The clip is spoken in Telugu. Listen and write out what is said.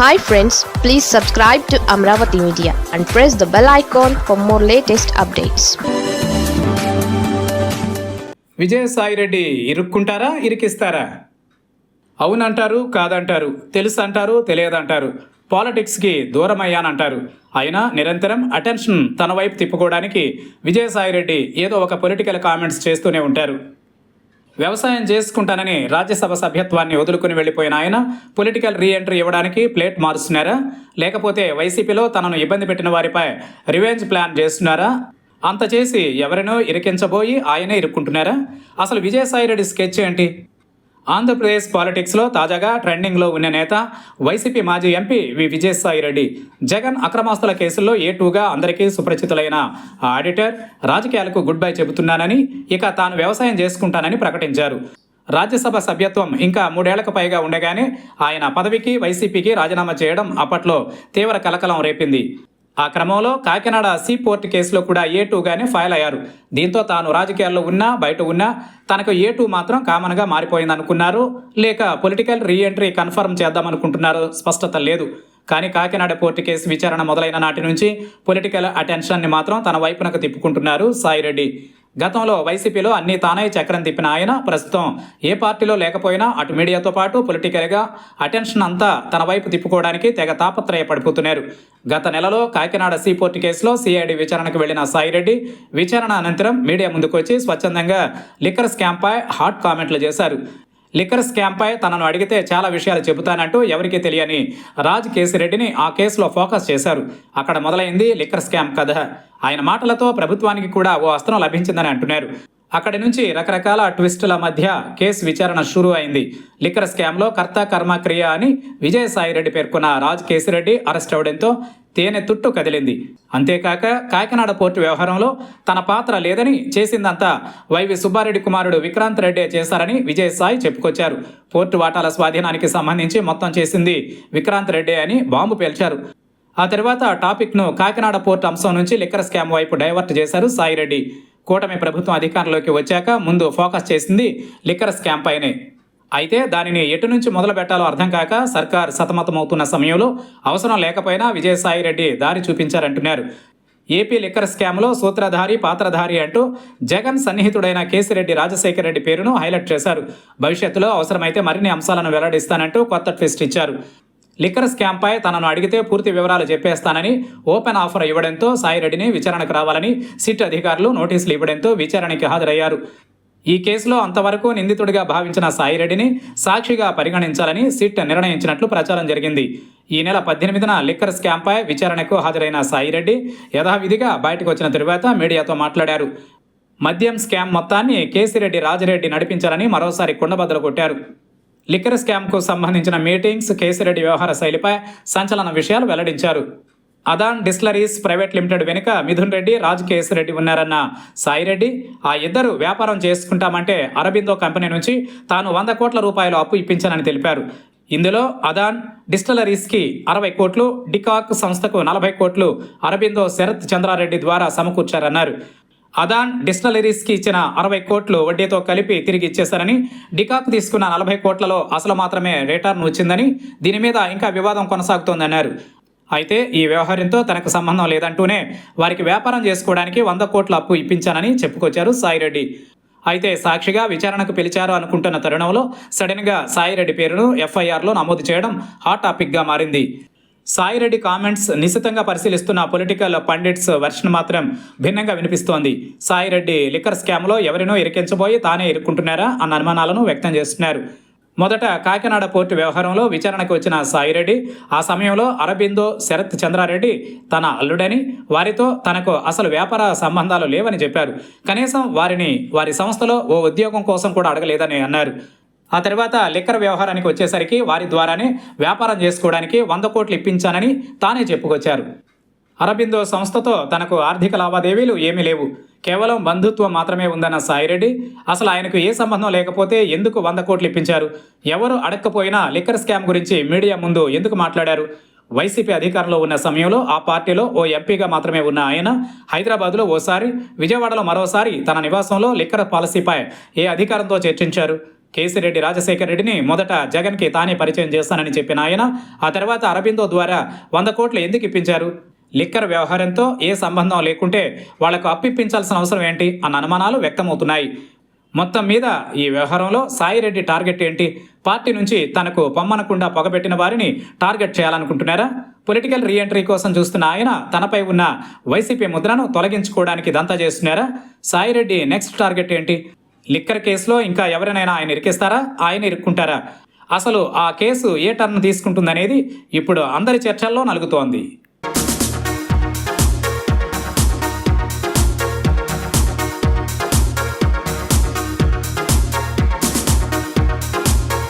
Hi friends please subscribe to Amaravati media and press the bell icon for more latest updates Vijayasai Reddy ఇరుక్కుంటారా ఇరికిస్తారా? అవునంటారు కాదంటారు తెలుసు అంటారు తెలియదంటారు. పాలిటిక్స్కి దూరం అయ్యానంటారు అయినా నిరంతరం అటెన్షన్ తన వైపు తిప్పుకోవడానికి విజయసాయిరెడ్డి ఏదో ఒక పొలిటికల్ కామెంట్స్ చేస్తూనే ఉంటారు. వ్యవసాయం చేసుకుంటానని రాజ్యసభ సభ్యత్వాన్ని వదులుకుని వెళ్ళిపోయిన ఆయన పొలిటికల్ రీఎంట్రీ ఇవ్వడానికి ప్లేట్ మారుస్తున్నారా? లేకపోతే వైసీపీలో తనను ఇబ్బంది పెట్టిన వారిపై రివెంజ్ ప్లాన్ చేస్తున్నారా? అంత చేసి ఎవరినో ఇరికించబోయి ఆయనే ఇరుక్కుంటున్నారా? అసలు విజయసాయిరెడ్డి స్కెచ్ ఏంటి? ఆంధ్రప్రదేశ్ పాలిటిక్స్లో తాజాగా ట్రెండింగ్లో ఉన్న నేత వైసీపీ మాజీ ఎంపీ వి విజయసాయిరెడ్డి. జగన్ అక్రమాస్తుల కేసుల్లో ఏ టూగా అందరికీ సుపరిచితులైన ఆ ఆడిటర్ రాజకీయాలకు గుడ్ బై చెబుతున్నానని ఇక తాను వ్యవసాయం చేసుకుంటానని ప్రకటించారు. రాజ్యసభ సభ్యత్వం ఇంకా మూడేళ్ళకు పైగా ఉండగానే ఆయన పదవికి వైసీపీకి రాజీనామా చేయడం అప్పట్లో తీవ్ర కలకలం రేపింది. ఆ క్రమంలో కాకినాడ సీ పోర్ట్ కేసులో కూడా ఏ టూగానే ఫైల్ అయ్యారు. దీంతో తాను రాజకీయాల్లో ఉన్నా బయట ఉన్నా తనకు ఏ టూ మాత్రం కామన్గా మారిపోయిందనుకున్నారు. లేక పొలిటికల్ రీఎంట్రీ కన్ఫర్మ్ చేద్దామనుకుంటున్నారు స్పష్టత లేదు. కానీ కాకినాడ పోర్టు కేసు విచారణ మొదలైన నాటి నుంచి పొలిటికల్ అటెన్షన్ని మాత్రం తన వైపునకు తిప్పుకుంటున్నారు సాయిరెడ్డి. గతంలో వైసీపీలో అన్ని తానే చక్రం తిప్పిన ఆయన ప్రస్తుతం ఏ పార్టీలో లేకపోయినా అటు మీడియాతో పాటు పొలిటికల్గా అటెన్షన్ అంతా తన వైపు తిప్పుకోవడానికి తెగ తాపత్రయపడిపోతున్నారు. గత నెలలో కాకినాడ సీపోర్ట్ కేసులో సిఐడి విచారణకు వెళ్ళిన సాయిరెడ్డి విచారణ అనంతరం మీడియా ముందుకొచ్చి స్వచ్ఛందంగా లిక్కర్ స్కామ్పై హాట్ కామెంట్లు చేశారు. లిక్కర్ స్కామ్పై తనను అడిగితే చాలా విషయాలు చెబుతానంటూ ఎవరికీ తెలియని రాజ్ కేసిరెడ్డిని ఆ కేసులో ఫోకస్ చేశారు. అక్కడ మొదలైంది లిక్కర్ స్కామ్ కథ. ఆయన మాటలతో ప్రభుత్వానికి కూడా ఓ అస్త్రం లభించిందని అంటున్నారు. అక్కడి నుంచి రకరకాల ట్విస్టుల మధ్య కేసు విచారణ షురూ అయింది. లిక్కర్ స్కామ్లో కర్త కర్మ క్రియ అని విజయసాయిరెడ్డి పేర్కొన్న రాజ్ కేసిరెడ్డి అరెస్ట్ అవడంతో తేనె తుట్టు కదిలింది. అంతేకాక కాకినాడ పోర్టు వ్యవహారంలో తన పాత్ర లేదని చేసిందంతా వైవి సుబ్బారెడ్డి కుమారుడు విక్రాంత్ రెడ్డే చేశారని విజయసాయి చెప్పుకొచ్చారు. పోర్టు వాటాల స్వాధీనానికి సంబంధించి మొత్తం చేసింది విక్రాంత్ రెడ్డే అని బాంబు పేల్చారు. ఆ తర్వాత టాపిక్ను కాకినాడ పోర్టు అంశం నుంచి లిక్కర్ స్కామ్ వైపు డైవర్ట్ చేశారు సాయిరెడ్డి కూటమి ప్రభుత్వం అధికారంలోకి వచ్చాక ముందు ఫోకస్ చేసింది లిక్కర్ స్కామ్ పైనే. అయితే దానిని ఎటు నుంచి మొదలు పెట్టాలో అర్థం కాక సర్కార్ సతమతమవుతున్న సమయంలో అవసరం లేకపోయినా విజయసాయిరెడ్డి దారి చూపించారంటున్నారు. ఏపీ లిక్కర్ స్కామ్లో సూత్రధారి పాత్రధారి అంటూ జగన్ సన్నిహితుడైన కేసిరెడ్డి రాజశేఖర రెడ్డి పేరును హైలైట్ చేశారు. భవిష్యత్తులో అవసరమైతే మరిన్ని అంశాలను వెల్లడిస్తానంటూ కొత్త ట్విస్ట్ ఇచ్చారు. లిక్కర్ స్కామ్పై తనను అడిగితే పూర్తి వివరాలు చెప్పేస్తానని ఓపెన్ ఆఫర్ ఇవ్వడంతో సాయిరెడ్డిని విచారణకు రావాలని సిట్ అధికారులు నోటీసులు ఇవ్వడంతో విచారణకి హాజరయ్యారు. ఈ కేసులో అంతవరకు నిందితుడిగా భావించిన సాయిరెడ్డిని సాక్షిగా పరిగణించాలని సిట్ నిర్ణయించినట్లు ప్రచారం జరిగింది. ఈ నెల పద్దెనిమిదిన లిక్కర్ స్కామ్పై విచారణకు హాజరైన సాయిరెడ్డి యథావిధిగా బయటకు వచ్చిన తరువాత మీడియాతో మాట్లాడారు. మద్యం స్కామ్ మొత్తాన్ని కేసిరెడ్డి రాజిరెడ్డి నడిపించాలని మరోసారి కుండబద్దలు కొట్టారు. లిక్కర్ స్కామ్కు సంబంధించిన మీటింగ్స్ కేసిరెడ్డి వ్యవహార శైలిపై సంచలన విషయాలు వెల్లడించారు. అదాన్ డిస్లరీస్ ప్రైవేట్ లిమిటెడ్ వెనుక మిథున్ రెడ్డి రాజ్ కేసిరెడ్డి ఉన్నారన్న సాయిరెడ్డి ఆ ఇద్దరు వ్యాపారం చేసుకుంటామంటే అరబిందో కంపెనీ నుంచి తాను వంద కోట్ల రూపాయలు అప్పు ఇప్పించానని తెలిపారు. ఇందులో అదాన్ డిస్టిలరీస్కి అరవై కోట్లు డికాక్ సంస్థకు నలభై కోట్లు అరబిందో శరత్ చంద్రారెడ్డి ద్వారా సమకూర్చారన్నారు. అదాన్ డిస్టలరీస్కి ఇచ్చిన అరవై కోట్లు వడ్డీతో కలిపి తిరిగి ఇచ్చేశారని డికాక్ తీసుకున్న నలభై కోట్లలో అసలు మాత్రమే రిటర్న్ వచ్చిందని దీని మీద ఇంకా వివాదం కొనసాగుతోందన్నారు. అయితే ఈ వ్యవహారంతో తనకు సంబంధం లేదంటూనే వారికి వ్యాపారం చేసుకోవడానికి వంద కోట్ల అప్పు ఇప్పించానని చెప్పుకొచ్చారు సాయిరెడ్డి. అయితే సాక్షిగా విచారణకు పిలిచారు అనుకుంటున్న తరుణంలో సడన్గా సాయిరెడ్డి పేరును ఎఫ్ఐఆర్లో నమోదు చేయడం హాట్ టాపిక్గా మారింది. సాయిరెడ్డి కామెంట్స్ నిశితంగా పరిశీలిస్తున్న పొలిటికల్ పండిట్స్ వెర్షన్ మాత్రం భిన్నంగా వినిపిస్తోంది. సాయిరెడ్డి లిక్కర్ స్కామ్లో ఎవరినో ఇరికించబోయి తానే ఇరుక్కుంటున్నారా అన్న అనుమానాలను వ్యక్తం చేస్తున్నారు. మొదట కాకినాడ పోర్టు వ్యవహారంలో విచారణకు వచ్చిన సాయిరెడ్డి ఆ సమయంలో అరబిందో శరత్ చంద్రారెడ్డి తన అల్లుడని వారితో తనకు అసలు వ్యాపార సంబంధాలు లేవని చెప్పారు. కనీసం వారిని వారి సంస్థలో ఓ ఉద్యోగం కోసం కూడా అడగలేదని అన్నారు. ఆ తర్వాత లిక్కర్ వ్యవహారానికి వచ్చేసరికి వారి ద్వారానే వ్యాపారం చేసుకోవడానికి వంద కోట్లు ఇప్పించానని తానే చెప్పుకొచ్చారు. అరబిందో సంస్థతో తనకు ఆర్థిక లావాదేవీలు ఏమీ లేవు. కేవలం బంధుత్వం మాత్రమే ఉందన్న సాయిరెడ్డి అసలు ఆయనకు ఏ సంబంధం లేకపోతే ఎందుకు వంద కోట్లు ఇప్పించారు? ఎవరు అడక్కపోయినా లిక్కర్ స్కామ్ గురించి మీడియా ముందు ఎందుకు మాట్లాడారు? వైసీపీ అధికారంలో ఉన్న సమయంలో ఆ పార్టీలో ఓ ఎంపీగా మాత్రమే ఉన్న ఆయన హైదరాబాద్లో ఓసారి విజయవాడలో మరోసారి తన నివాసంలో లిక్కర్ పాలసీపై ఏ అధికారంతో చర్చించారు? కేసిరెడ్డి రాజశేఖర రెడ్డిని మొదట జగన్కి తానే పరిచయం చేస్తానని చెప్పిన ఆయన ఆ తర్వాత అరబిందో ద్వారా వంద కోట్లు ఎందుకు ఇప్పించారు? లిక్కర్ వ్యవహారంతో ఏ సంబంధం లేకుంటే వాళ్ళకు అప్పిప్పించాల్సిన అవసరం ఏంటి? అన్న అనుమానాలు వ్యక్తమవుతున్నాయి. మొత్తం మీద ఈ వ్యవహారంలో సాయిరెడ్డి టార్గెట్ ఏంటి? పార్టీ నుంచి తనకు పొమ్మనకుండా పొగబెట్టిన వారిని టార్గెట్ చేయాలనుకుంటున్నారా? పొలిటికల్ రీఎంట్రీ కోసం చూస్తున్న ఆయన తనపై ఉన్న వైసీపీ ముద్రను తొలగించుకోవడానికి దంతా చేస్తున్నారా? సాయిరెడ్డి నెక్స్ట్ టార్గెట్ ఏంటి? లిక్కర్ కేసులో ఇంకా ఎవరినైనా ఆయన ఇరికిస్తారా? ఆయన ఇరుక్కుంటారా? అసలు ఆ కేసు ఏ టర్న్ తీసుకుంటుందనేది ఇప్పుడు అందరి చర్చల్లో నలుగుతోంది.